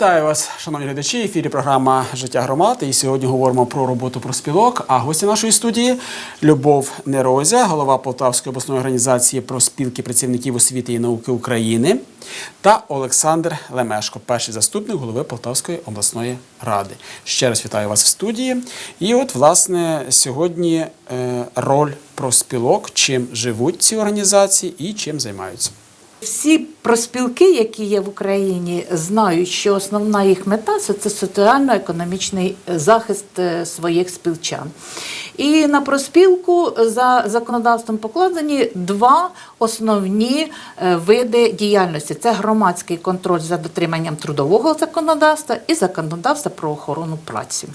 Вітаю вас, шановні глядачі. Ефірі програма Життя громад. І сьогодні говоримо про роботу проспілок. А гості нашої студії Любов Нерозя, голова Полтавської обласної організації проспілки працівників освіти і науки України, та Олександр Лемешко, перший заступник голови Полтавської обласної ради. Ще раз вітаю вас в студії. І от, власне, сьогодні е, роль проспілок, чим живуть ці організації і чим займаються. Всі проспілки, які є в Україні, знають, що основна їх мета це, соціально-економічний захист е, своїх спілчан. І на проспілку за законодавством покладені два основні е, види діяльності: це громадський контроль за дотриманням трудового законодавства і законодавства про охорону праці.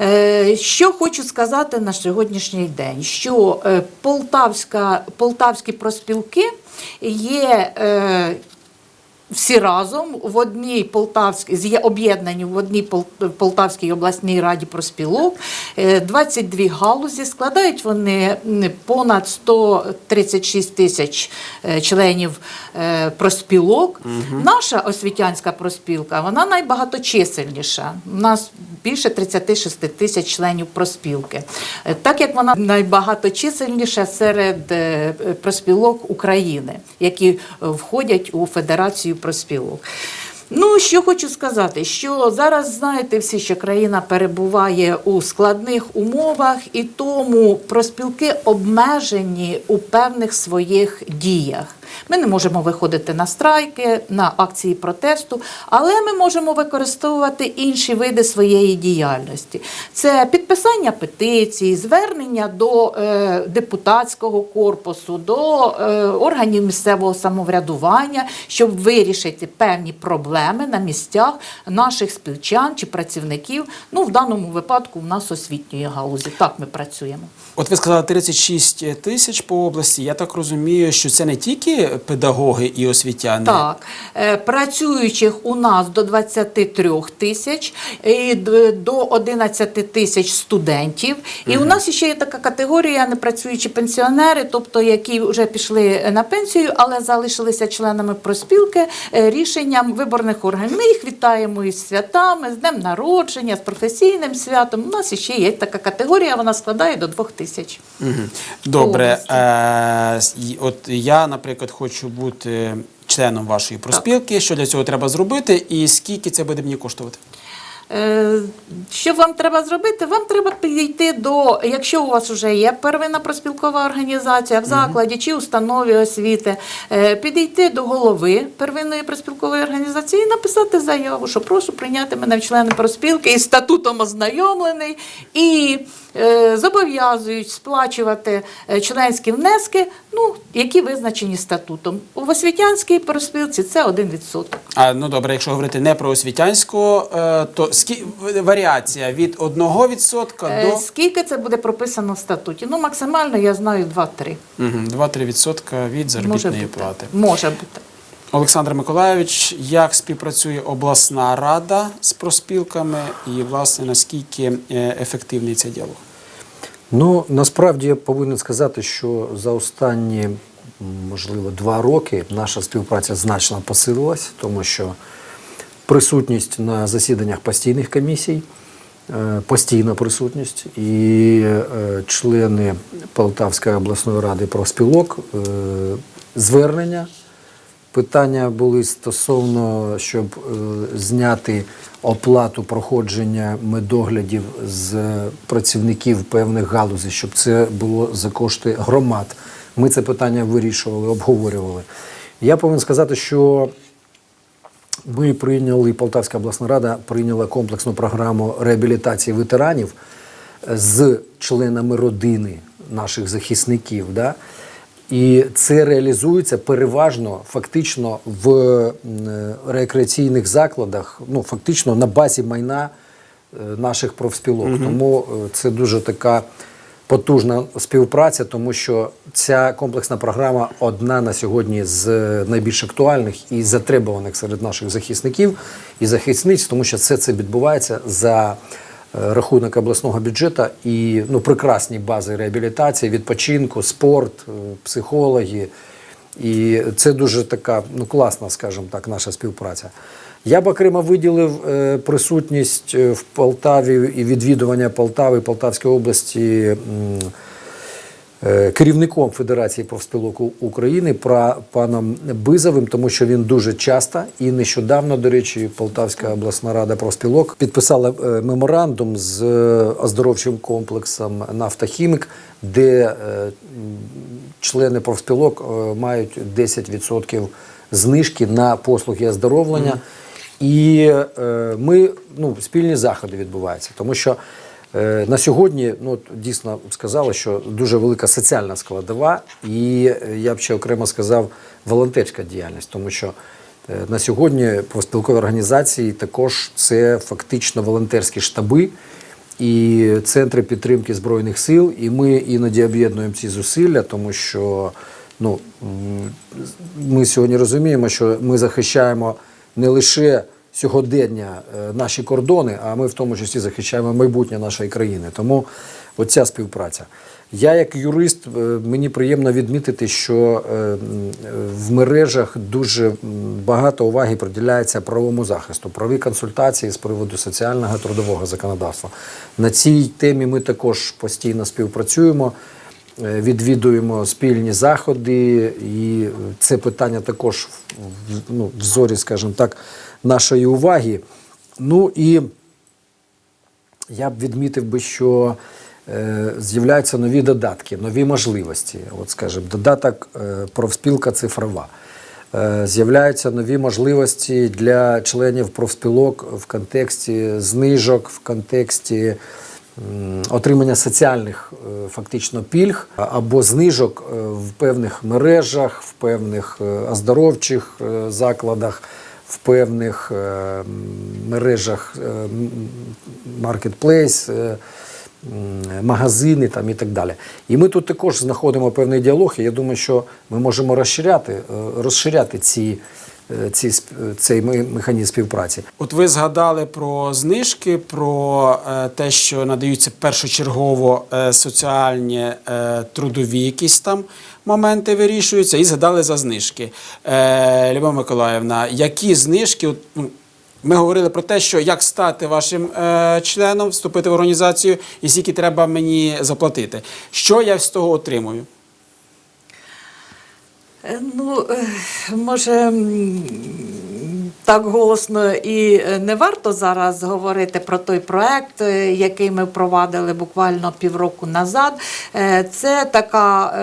Е, Що хочу сказати на сьогоднішній день, що е, Полтавська, полтавські проспілки є е, всі разом в одній Полтавській є об'єднані в одній Пол- Полтавській обласній раді проспілок. Е, 22 галузі складають вони понад 136 тисяч е, членів е, проспілок. Наша освітянська проспілка вона найбагаточисельніша. У нас більше 36 тисяч членів проспілки. Е, Так як вона найбагаточисельніша серед е, проспілок України, які е, входять у Федерацію проспілок. Ну, що хочу сказати, що зараз знаєте всі, що країна перебуває у складних умовах, і тому проспілки обмежені у певних своїх діях. Ми не можемо виходити на страйки, на акції протесту, але ми можемо використовувати інші види своєї діяльності. Це підписання петицій, звернення до е, депутатського корпусу, до е, органів місцевого самоврядування, щоб вирішити певні проблеми на місцях наших співчан чи працівників. Ну, в даному випадку в нас освітньої галузі. Так ми працюємо. От ви сказали 36 тисяч по області. Я так розумію, що це не тільки педагоги і освітяни. Так, Е, працюючих у нас до 23 тисяч і до 11 тисяч студентів. І у нас ще є така категорія непрацюючі пенсіонери, тобто які вже пішли на пенсію, але залишилися членами проспілки е, рішенням виборних органів. Ми їх вітаємо із святами, з днем народження, з професійним святом. У нас ще є така категорія, вона складає до 2 тисяч. Мгм. Добре. Е, от я, наприклад, хочу бути членом вашої проспілки. Що для цього треба зробити, і скільки це буде мені коштувати? Е, Що вам треба зробити? Вам треба підійти до, якщо у вас вже є первинна проспілкова організація в закладі чи установі освіти, е, підійти до голови первинної проспілкової організації і написати заяву, що прошу прийняти мене в члени проспілки із статутом ознайомлений і зобов'язують сплачувати е, членські внески, ну, які визначені статутом. У освітянській проспілці це 1%. А ну добре, якщо говорити не про освітянську, е, то скі... варіація від 1% Е, до Скільки це буде прописано в статуті? Ну, максимально я знаю 2-3. Мгм, 2-3% від заробітної бути. плати. Може бути. Олександр Миколайович, як співпрацює обласна рада з проспілками, і власне наскільки е, ефективний цей діалог? Ну насправді я повинен сказати, що за останні, можливо, два роки наша співпраця значно посилилась, тому що присутність на засіданнях постійних комісій, е, постійна присутність, і е, члени Полтавської обласної ради профспілок, звернення. Питання були стосовно, щоб е, зняти оплату проходження медоглядів з працівників певних галузей, щоб це було за кошти громад. Ми це питання вирішували, обговорювали. Я повинен сказати, що ми прийняли, Полтавська обласна рада прийняла комплексну програму реабілітації ветеранів з членами родини наших захисників. Да? І це реалізується переважно фактично в рекреаційних закладах, ну фактично на базі майна е, наших профспілок. Тому е, це дуже така потужна співпраця, тому що ця комплексна програма одна на сьогодні з найбільш актуальних і затребуваних серед наших захисників і захисниць, тому що все це відбувається за е, рахунок обласного бюджету і ну, прекрасні бази реабілітації, відпочинку, спорт, е, психологи. І це дуже така ну, класна, скажімо так, наша співпраця. Я б окремо виділив е, присутність е, в Полтаві і відвідування Полтави Полтавської області. Е, Керівником Федерації профспілок України пра- паном Бизовим, тому що він дуже часто і нещодавно, до речі, Полтавська обласна рада профспілок підписала е, меморандум з е, оздоровчим комплексом Нафтохімік, де члени профспілок мають 10% знижки на послуги оздоровлення. І е, ми ну, спільні заходи відбуваються, тому що на сьогодні ну, дійсно сказали, що дуже велика соціальна складова, і е, я б ще окремо сказав волонтерська діяльність, тому що е, на сьогодні профспілкові організації також це фактично волонтерські штаби і центри підтримки збройних сил. І ми іноді об'єднуємо ці зусилля, тому що ну, ми сьогодні розуміємо, що ми захищаємо не лише сьогодення е, наші кордони, а ми в тому числі захищаємо майбутнє нашої країни. Тому оця співпраця. Я, як юрист, е, мені приємно відмітити, що е, в мережах дуже багато уваги приділяється правовому захисту, праві консультації з приводу соціального трудового законодавства. На цій темі ми також постійно співпрацюємо. Відвідуємо спільні заходи, і це питання також ну, в зорі, скажімо так, нашої уваги. Ну і я б відмітив би, що е, з'являються нові додатки, нові можливості. От, скажімо, додаток е, профспілка цифрова. Е, з'являються нові можливості для членів профспілок в контексті знижок, в контексті отримання соціальних фактично пільг або знижок в певних мережах, в певних оздоровчих закладах, в певних е, мережах е, маркетплейс. е, Магазини там і так далі. І ми тут також знаходимо певний діалог. І я думаю, що ми можемо розширяти, розширяти ці, ці, сп- цей ме- механізм співпраці. От ви згадали про знижки, про е, те, що надаються першочергово е, соціальні е, трудові якісь там моменти вирішуються, і згадали за знижки. Е, Любов Миколаївна, які знижки? От, ну, ми говорили про те, що як стати вашим е, членом, вступити в організацію, і скільки треба мені заплатити. Що я з того отримую? Е, Ну, е, може, так голосно і е, не варто зараз говорити про той проект, який ми впровадили буквально півроку назад. Це така,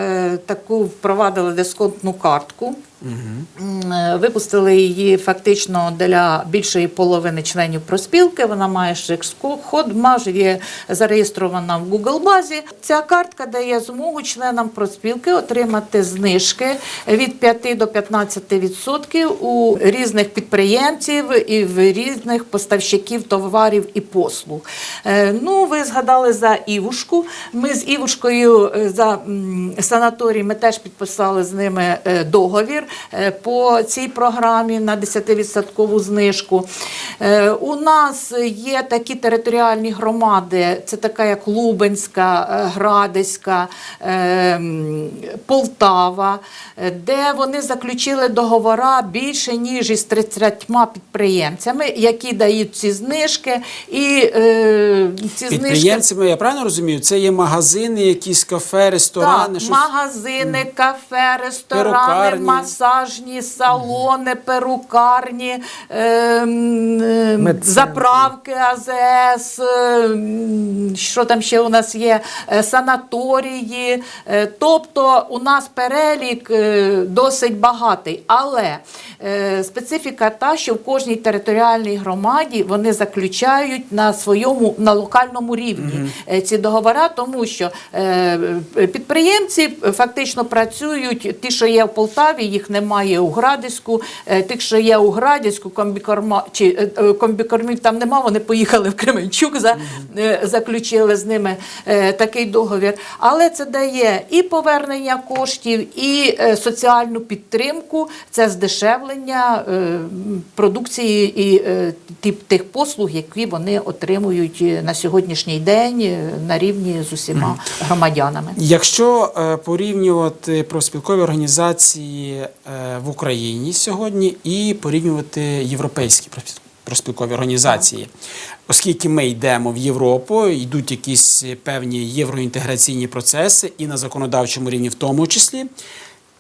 таку впровадили дисконтну картку. Е, Випустили її фактично для більшої половини членів проспілки. Вона має шекс-код, майже є зареєстрована в Google базі. Ця картка дає змогу членам проспілки отримати знижки від 5 до 15% відсотків у різних підприємців і в різних поставщиків товарів і послуг. Е, Ну, ви згадали за Івушку. Ми з Івушкою е, за санаторій ми теж підписали з ними договір по цій програмі на 10% знижку. Е, У нас є такі територіальні громади, це така як Лубенська, е, Градиська, е, Полтава, е, де вони заключили договора більше ніж із 30 підприємцями, які дають ці знижки. І е, ці знижки я правильно розумію, це є магазини, якісь кафе, ресторани. так, щось? магазини, кафе, ресторани, Перукарні. Масажні салони, перукарні, ем, ем, заправки АЗС, ем, що там ще у нас є, е, санаторії. Е, Тобто у нас перелік е, досить багатий. Але е, специфіка та, що в кожній територіальній громаді вони заключають на своєму на локальному рівні е, ці договори, тому що е, підприємці фактично працюють, ті, що є в Полтаві, їх їх немає у Градиську. Е, Тих, що є у Градиську, комбікорма чи е, е, комбікормів там нема. Вони поїхали в Кременчук, за, заключили з ними такий договір. Але це дає і повернення коштів, і соціальну підтримку. Це здешевлення продукції і тих послуг, які вони отримують на сьогоднішній день на рівні з усіма громадянами. Якщо порівнювати профспілкові організації в Україні сьогодні і порівнювати європейські профспілкові організації, оскільки ми йдемо в Європу, йдуть якісь певні євроінтеграційні процеси, і на законодавчому рівні в тому числі,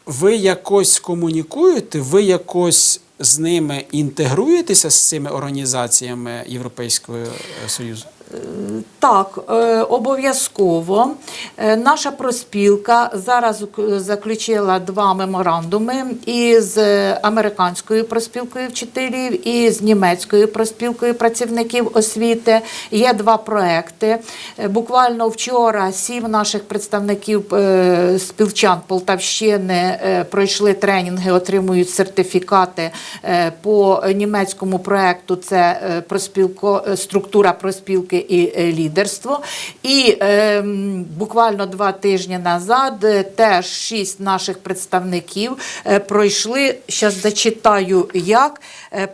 ви якось комунікуєте, ви якось з ними інтегруєтеся з цими організаціями Європейського е, Союзу? Так, е, обов'язково. Е, Наша проспілка зараз заключила два меморандуми із американською проспілкою вчителів і з німецькою проспілкою працівників освіти. Є два проекти. Е, Буквально вчора сім наших представників спілчан Полтавщини пройшли тренінги, отримують сертифікати по німецькому проекту. Це проспілко, структура проспілки і е, лідерство. І е, буквально два тижні назад е, теж шість наших представників е, пройшли. Зараз зачитаю, як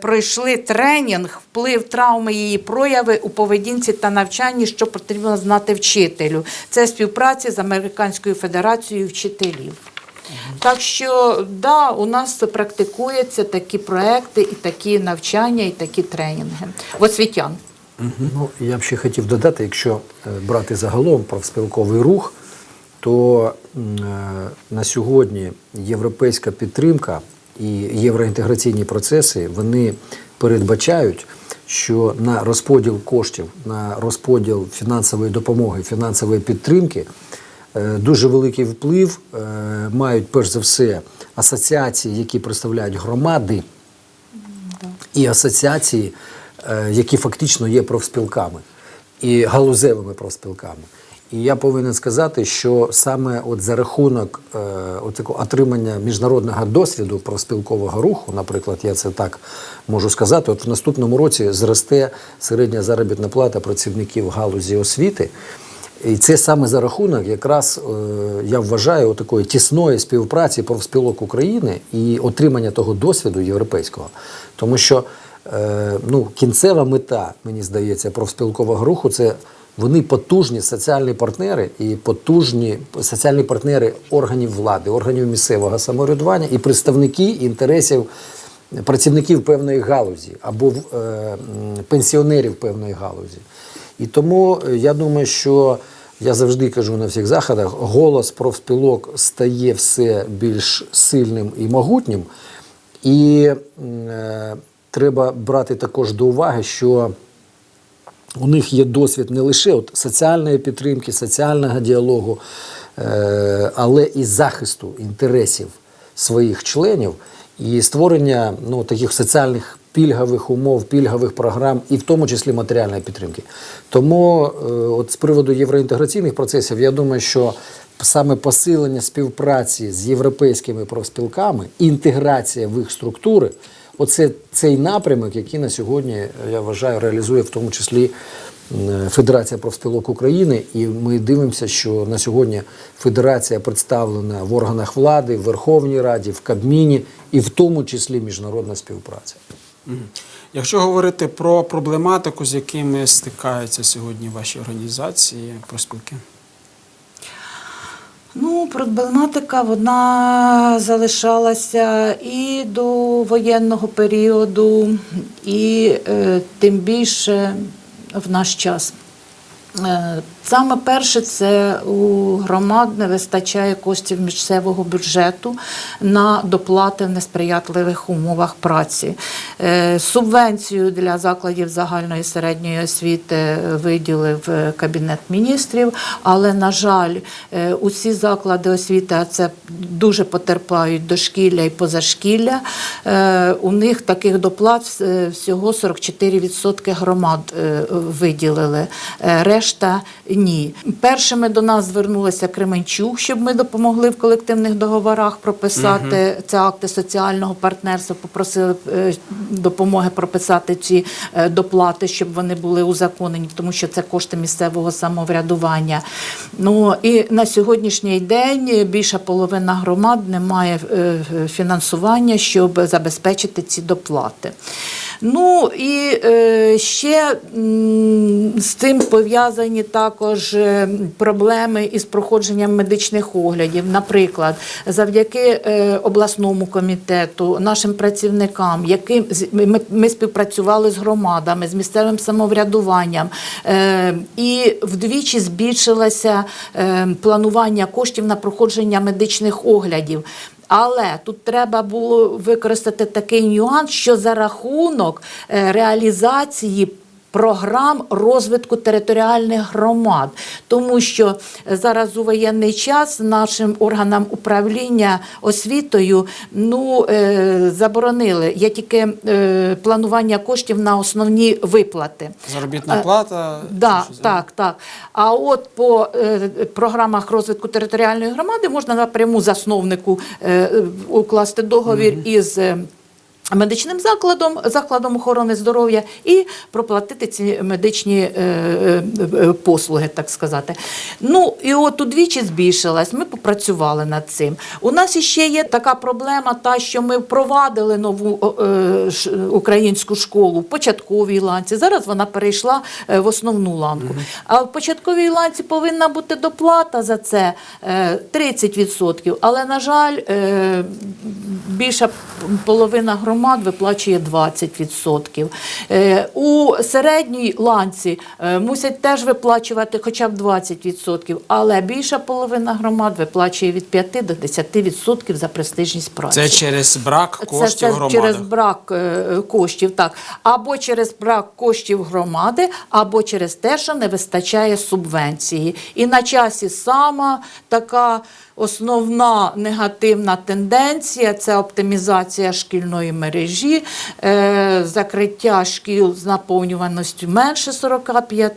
пройшли тренінг, вплив травми її прояви у поведінці та навчанні, що потрібно знати вчителю. Це співпраця з Американською федерацією вчителів. Так що да, у нас практикуються такі проекти, і такі навчання, і такі тренінги в освітян. Ну, я б ще хотів додати, якщо е, брати загалом профспілковий рух, то е, на сьогодні європейська підтримка і євроінтеграційні процеси вони передбачають, що на розподіл коштів, на розподіл фінансової допомоги, фінансової підтримки е, дуже великий вплив мають перш за все асоціації, які представляють громади, і асоціації, які фактично є профспілками і галузевими профспілками. І я повинен сказати, що саме от за рахунок е, отримання міжнародного досвіду профспілкового руху, наприклад, я це так можу сказати, от в наступному році зросте середня заробітна плата працівників галузі освіти. І це саме за рахунок, якраз е, я вважаю, такої тісної співпраці профспілок України і отримання того досвіду європейського. Тому що е, ну, кінцева мета, мені здається, профспілкового руху це вони потужні соціальні партнери і потужні соціальні партнери органів влади, органів місцевого самоврядування і представники інтересів працівників певної галузі або е, пенсіонерів певної галузі. І тому е, я думаю, що я завжди кажу на всіх заходах, голос профспілок стає все більш сильним і могутнім. І е, треба брати також до уваги, що у них є досвід не лише от соціальної підтримки, соціального діалогу, е, але і захисту інтересів своїх членів і створення ну, таких соціальних пільгових умов, пільгових програм, і в тому числі матеріальної підтримки. Тому, е, от з приводу євроінтеграційних процесів, я думаю, що саме посилення співпраці з європейськими профспілками, інтеграція в їх структури. Оце цей напрямок, який на сьогодні, я вважаю, реалізує в тому числі м, Федерація профспілок України. І ми дивимося, що на сьогодні федерація представлена в органах влади, в Верховній Раді, в Кабміні і в тому числі міжнародна співпраця. Якщо говорити про проблематику, з якими стикаються сьогодні ваші організації, проспілки. Ну, проблематика вона залишалася і до воєнного періоду, і е, тим більше в наш час. Е, Саме перше, це у громад не вистачає коштів місцевого бюджету на доплати в несприятливих умовах праці. Е, Субвенцію для закладів загальної і середньої освіти виділив е, Кабінет міністрів, але, на жаль, усі заклади освіти, а це дуже потерпають дошкілля і позашкілля. У них таких доплат всього 44% громад виділили. Решта решта ні. Першими до нас звернулися Кременчук, щоб ми допомогли в колективних договорах прописати це акти соціального партнерства. Попросили е, допомоги прописати ці е, доплати, щоб вони були узаконені, тому що це кошти місцевого самоврядування. Ну і на сьогоднішній день більша половина громад не має е, фінансування, щоб забезпечити ці доплати. Ну і ще з цим пов'язані також е, проблеми із проходженням медичних оглядів. Наприклад, завдяки е, обласному комітету, нашим працівникам, яким ми, співпрацювали з громадами, з місцевим самоврядуванням, е, і вдвічі збільшилося планування коштів на проходження медичних оглядів. Але тут треба було використати такий нюанс, що за рахунок реалізації. Програм розвитку територіальних громад, тому що зараз у воєнний час нашим органам управління освітою ну е, заборонили є тільки е, планування коштів на основні виплати. Заробітна Е, плата. Да, так, так. А от по е, програмах розвитку територіальної громади можна напряму засновнику е, е, укласти договір із. Медичним закладом, закладом охорони здоров'я і проплатити ці медичні е, е, е, послуги, так сказати. Ну і от удвічі збільшилась. Ми попрацювали над цим. У нас іще є така проблема, та що ми впровадили нову е, ш- українську школу в початковій ланці. Зараз вона перейшла в основну ланку. А в початковій ланці повинна бути доплата за це е, 30%. Але, на жаль, е, більша половина громад виплачує 20%. Е, У середній ланці е, мусять теж виплачувати хоча б 20%, але більша половина громад виплачує від 5 до 10% за престижність праці. Це через брак Це, коштів це громади. через брак е, коштів, так. Або через брак коштів громади, або через те, що не вистачає субвенції. І на часі сама така основна негативна тенденція це оптимізація шкільної мережі, е, закриття шкіл з наповнюваністю менше 45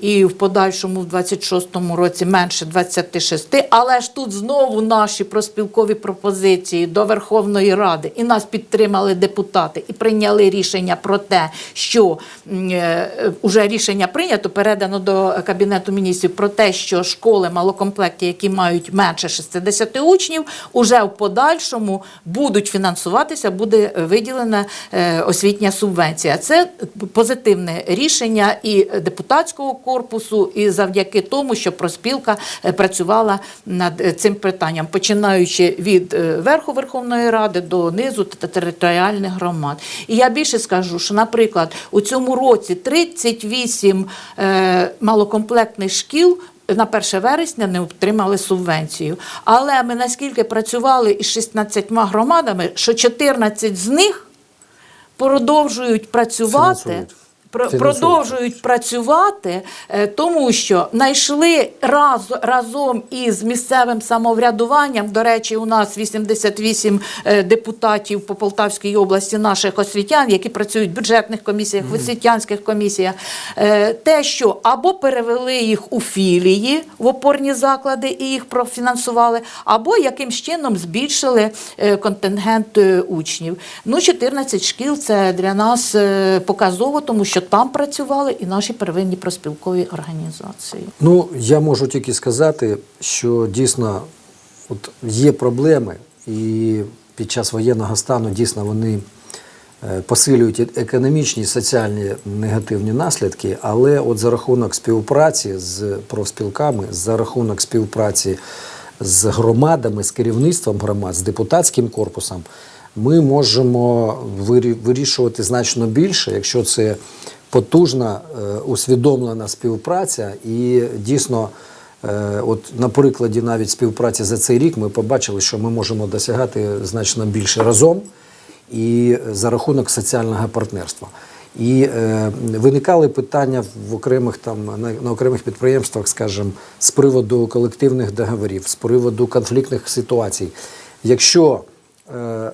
і в подальшому в 26-му році менше 26. Але ж тут знову наші проспілкові пропозиції до Верховної Ради і нас підтримали депутати і прийняли рішення про те, що м, е, рішення прийнято, передано до Кабінету міністрів про те, що школи малокомплекті, які мають менше 60 учнів, уже в подальшому будуть фінансуватися, буде виділена е, освітня субвенція. Це позитивне рішення і депутатського корпусу, і завдяки тому, що проспілка е, працювала над е, цим питанням, починаючи від верху Верховної Ради до низу та територіальних громад. І я більше скажу, що, наприклад, у цьому році 38 е, малокомплектних шкіл. На 1 вересня не отримали субвенцію. Але ми наскільки працювали із 16 громадами, що 14 з них продовжують працювати. Продовжують працювати, е, тому що знайшли раз, разом із місцевим самоврядуванням. До речі, у нас 88 е, депутатів по Полтавській області наших освітян, які працюють в бюджетних комісіях, в освітянських комісіях. Е, Те, що або перевели їх у філії в опорні заклади і їх профінансували, або якимсь чином збільшили контингент учнів. Ну, 14 шкіл це для нас показово, тому що там працювали і наші первинні проспілкові організації. Ну, я можу тільки сказати, що дійсно от є проблеми, і під час воєнного стану дійсно вони е, посилюють економічні і соціальні негативні наслідки, але от за рахунок співпраці з профспілками, за рахунок співпраці з громадами, з керівництвом громад, з депутатським корпусом, ми можемо вирішувати значно більше, якщо це потужна, е, усвідомлена співпраця і дійсно. Е, От на прикладі навіть співпраці за цей рік ми побачили, що ми можемо досягати значно більше разом і за рахунок соціального партнерства. І е, виникали питання в окремих там на, на окремих підприємствах, скажімо, з приводу колективних договорів, з приводу конфліктних ситуацій. Якщо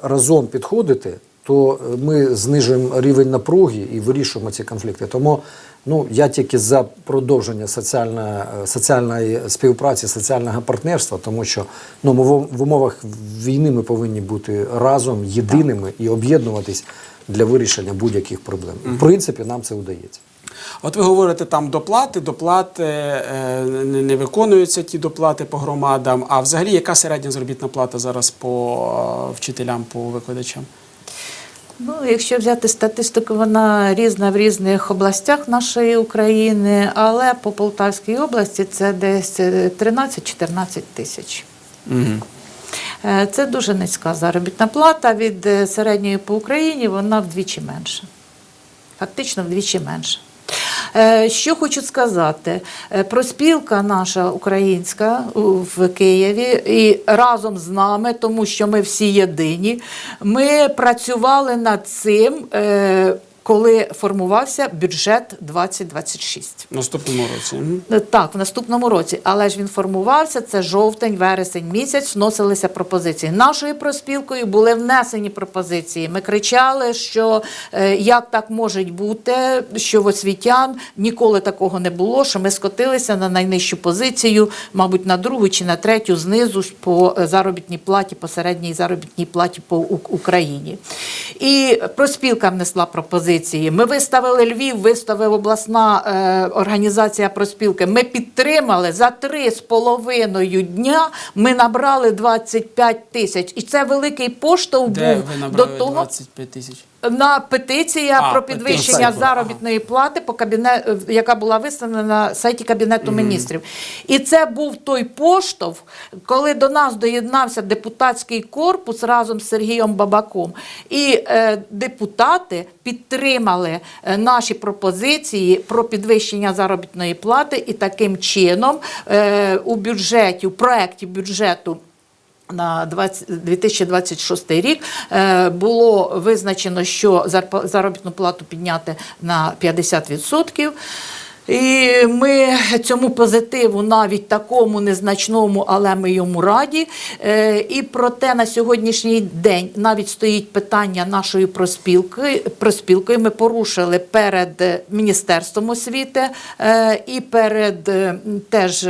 разом підходити, то е, ми знижуємо рівень напруги і вирішуємо ці конфлікти. Тому ну, я тільки за продовження соціальної, соціальної співпраці, соціального партнерства, тому що ну, ми в, в умовах війни ми повинні бути разом, єдиними і об'єднуватись для вирішення будь-яких проблем. В принципі, нам це вдається. От ви говорите там доплати, доплати е, не, виконуються ті доплати по громадам. А взагалі, яка середня заробітна плата зараз по е, вчителям, по викладачам? Ну, якщо взяти статистику, вона різна в різних областях нашої України, але по Полтавській області це десь е, 13-14 тисяч. Угу. Е, Це дуже низька заробітна плата. Від е, середньої по Україні вона вдвічі менша. Фактично вдвічі менша. Е, Що хочу сказати, Е, проспілка наша українська в Києві і разом з нами, тому що ми всі єдині, ми працювали над цим, е, коли формувався бюджет 2026. В наступному році. Е, Так, в наступному році, але ж він формувався. Це жовтень, вересень місяць. Вносилися пропозиції. Нашою проспілкою були внесені пропозиції. Ми кричали, що е, як так може бути, що в освітян ніколи такого не було. Що ми скотилися на найнижчу позицію, мабуть, на другу чи на третю знизу по е, заробітній платі, по середній заробітній платі по Україні. І проспілка внесла пропозиції. Ми виставили Львів, виставила обласна е, організація проспілки. Ми підтримали за три з половиною дня. Ми набрали 25 тисяч. І це великий поштовх Де був ви до того. 25 тисяч? На петиція А, про підвищення Ага. заробітної плати по кабінет, яка була виставлена на сайті кабінету міністрів. І це був той поштовх, коли до нас доєднався депутатський корпус разом з Сергієм Бабаком. І е, депутати підтримали е, наші пропозиції про підвищення заробітної плати, і таким чином е, у бюджеті, у проєкті бюджету. На 2026 рік е, було визначено, що заробітну плату підняти на 50%. І ми цьому позитиву, навіть такому незначному, але ми йому раді. Е, І проте на сьогоднішній день навіть стоїть питання нашої проспілки. Проспілкою ми порушили перед Міністерством освіти е, і перед е, теж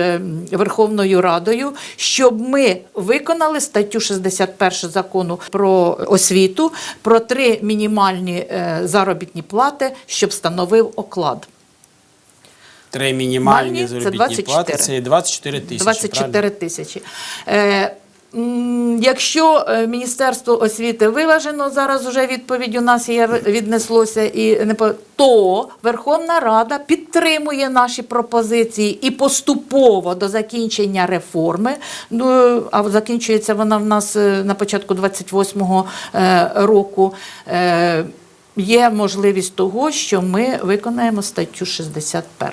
Верховною Радою, щоб ми виконали статтю 61 закону про освіту про три мінімальні заробітні плати, щоб встановив оклад. Три мінімальні заробітні 24. плати це 24 тисячі. 24 тисячі. Е, Якщо е, Міністерство освіти виважено, зараз вже відповідь у нас є віднеслося і не по то Верховна Рада підтримує наші пропозиції і поступово до закінчення реформи. Ну а закінчується вона в нас е, на початку 28-го е, року. Є можливість того, що ми виконаємо статтю 61.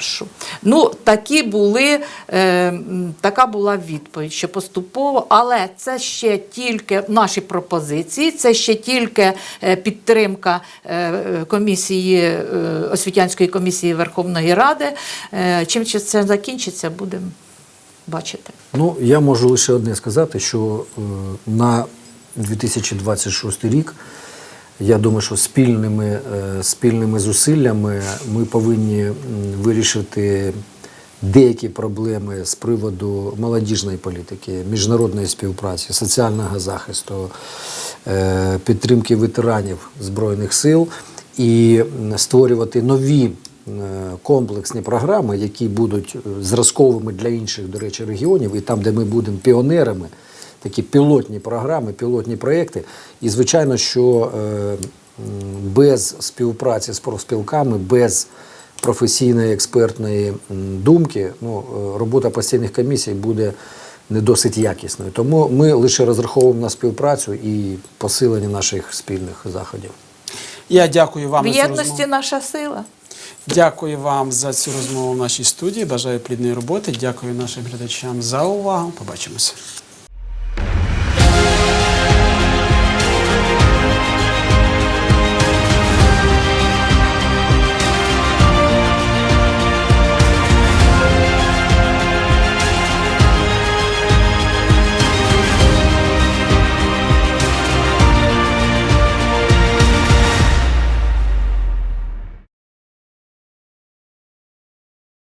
Ну, такі були, е, така була відповідь, що поступово, але це ще тільки наші пропозиції, це ще тільки е, підтримка е, комісії, е, освітянської комісії Верховної Ради. Чим це закінчиться, будемо бачити. Ну, я можу лише одне сказати, що на 2026 рік, я думаю, що спільними, е, спільними зусиллями ми повинні вирішити деякі проблеми з приводу молодіжної політики, міжнародної співпраці, соціального захисту, е, підтримки ветеранів Збройних сил і створювати нові е, комплексні програми, які будуть зразковими для інших, до речі, регіонів, і там, де ми будемо піонерами, такі пілотні програми, пілотні проєкти. І звичайно, що е, без співпраці з профспілками, без професійної експертної думки, ну, е, робота постійних комісій буде не досить якісною. Тому ми лише розраховуємо на співпрацю і посилення наших спільних заходів. Я дякую вам В єдності наша сила. Дякую вам за цю розмову в нашій студії. Бажаю плідної роботи. Дякую нашим глядачам за увагу. Побачимося.